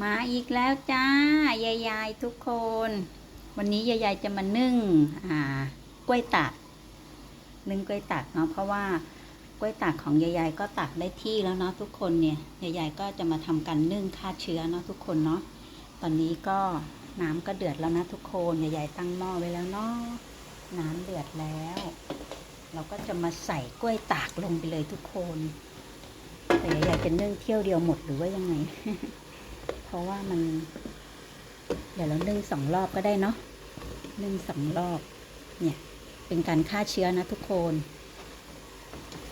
มาอีกแล้วจ้ายายายทุกคน วันนี้ยายายจะมานึ่งอ่ากล้วยตากนึ่งกล้วยตากเนาะเพราะว่ากล้วยตากของยายายก็ตักได้ที่แล้วเนาะทุกคนเนี่ยยายายก็จะมาทำการนึ่งฆ่าเชื้อเนาะทุกคนเนาะตอนนี้ก็น้ำก็เดือดแล้วนะทุกคนยายๆตั้งหม้อไว้แล้วเนาะน้ำเดือดแล้ว เราก็จะมาใส่กล้วยตากลงไปเลยทุกคนแต่ยายๆจะนึ่งเที่ยวเดียวหมดหรือว่ายังไง ราะว่ามัน เดี๋ยวเรานึ่งสองรอบก็ได้เนาะนึ่งสองรอบ เนี่ย เป็นการฆ่าเชื้อนะทุกคน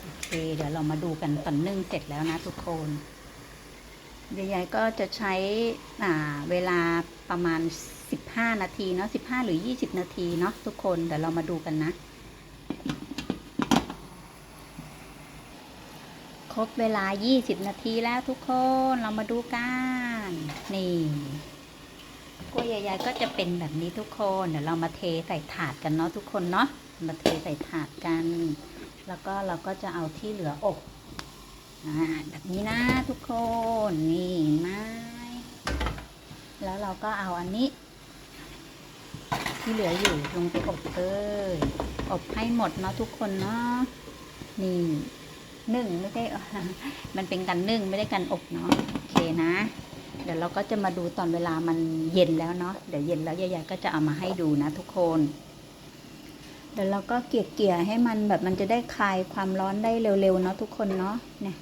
โอเคเดี๋ยวเรามาดูกันตอนนึ่งเสร็จแล้วนะทุกคนยายๆก็จะใช้เวลาประมาณ 15 นาทีเนาะ15 หรือ 20 นาทีเนาะทุกคนเดี๋ยวเรามาดูกันนะ ครบเวลา 20 นาทีแล้วทุกคน เรามาดูกัน นี่กล้วยใหญ่ๆก็จะเป็นแบบนี้ทุกคน เดี๋ยวเรามาเทใส่ถาดกันเนาะทุกคนเนาะ มาเทใส่ถาดกัน แล้วก็เราก็จะเอาที่เหลืออบอ่าแบบนี้นะทุกคน นี่ไหมแล้วเราก็เอาอันนี้ ที่เหลืออยู่ลงไปอบเลย อบให้หมดเนาะทุกคนเนาะ นี่ นึ่งไม่ได้มันเป็นการนึ่งไม่ได้การอบเนาะโอเคนะ เดี๋ยวเราก็จะมาดูตอนเวลามันเย็นแล้วเนาะเดี๋ยวเย็นแล้วยายๆก็จะเอามาให้ดูนะทุกคนเดี๋ยวเราก็เกลี่ยเกี่ยให้มันแบบมันจะได้คลายความร้อนได้เร็วๆเนาะทุกคนเนาะเนี่ย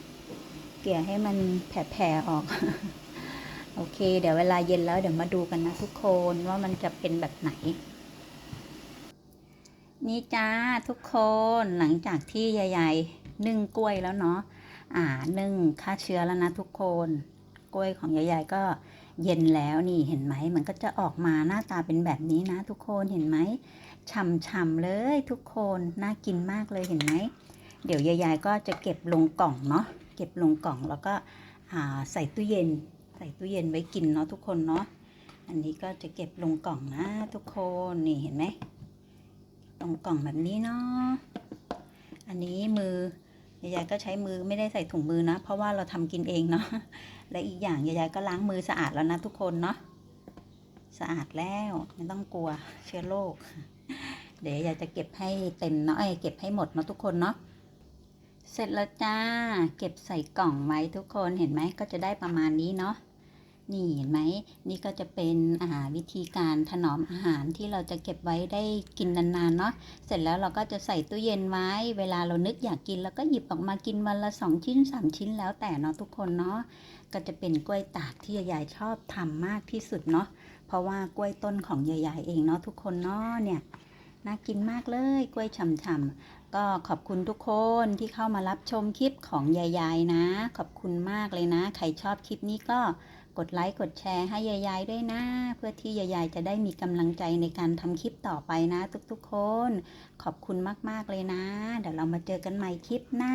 เกลี่ยให้มันแผ่ๆออก โอเค เดี๋ยวเวลาเย็นแล้วเดี๋ยวมาดูกันนะทุกคนว่ามันจะเป็นแบบไหน นี่จ้าทุกคนหลังจากที่ยายๆ นึ่งกล้วยแล้วเนาะอ่านึ่งฆ่าเชื้อแล้วนะทุกคน กล้วยของยายๆก็เย็นแล้วนี่เห็นไหมมันก็จะออกมาหน้าตาเป็นแบบนี้นะ ทุกคนเห็นไหมฉ่ำๆเลยทุกคนน่ากินมากเลยเห็นไหมเดี๋ยวยายๆก็จะเก็บลงกล่องเนาะเก็บลงกล่องแล้วก็อ่าใส่ตู้เย็น ใส่ตู้เย็นไว้กินเนาะทุกคนเนาะอันนี้ก็จะเก็บลงกล่องนะทุกคนนี่เห็นไหมตรงกล่องแบบนี้เนาะอันนี้มือ ยายก็ใช้มือไม่ได้ใส่ถุงมือนะ เพราะว่าเราทำกินเองเนาะและอีกอย่างยายก็ล้างมือสะอาดแล้วนะทุกคนเนาะสะอาดแล้วไม่ต้องกลัวเชื้อโรคเดี๋ยวยายจะเก็บให้เต็มเนาะเอ้ยเก็บให้หมดเนาะทุกคนเนาะเสร็จแล้วจ้า เก็บใส่กล่องไว้ทุกคนเห็นไหมก็จะได้ประมาณนี้เนาะ นี่เห็นไหมนี่ก็จะเป็นอาหารวิธีการถนอมอาหารที่เราจะเก็บไว้ได้กินนานๆเนาะเสร็จแล้วเราก็จะใส่ตู้เย็นไว้ เวลาเรานึกอยากกินเราก็หยิบออกมากินวันละสองชิ้นสามชิ้นแล้วแต่เนาะทุกคนเนาะก็จะเป็นกล้วยตากที่ยายชอบทำมากที่สุดเนาะเพราะว่ากล้วยต้นของยายเองเนาะทุกคนเนาะเนี่ยน่ากินมากเลยกล้วยฉ่ำๆก็ขอบคุณทุกคนที่เข้ามารับชมคลิปของยายๆนะ ขอบคุณมากเลยนะ ใครชอบคลิปนี้ก็ กดไลค์กดแชร์ให้ยายๆด้วยนะ เพื่อที่ยายๆจะได้มีกำลังใจในการทำคลิปต่อไปนะ ทุกๆคน ขอบคุณมากๆเลยนะ เดี๋ยวเรามาเจอกันใหม่คลิปหน้า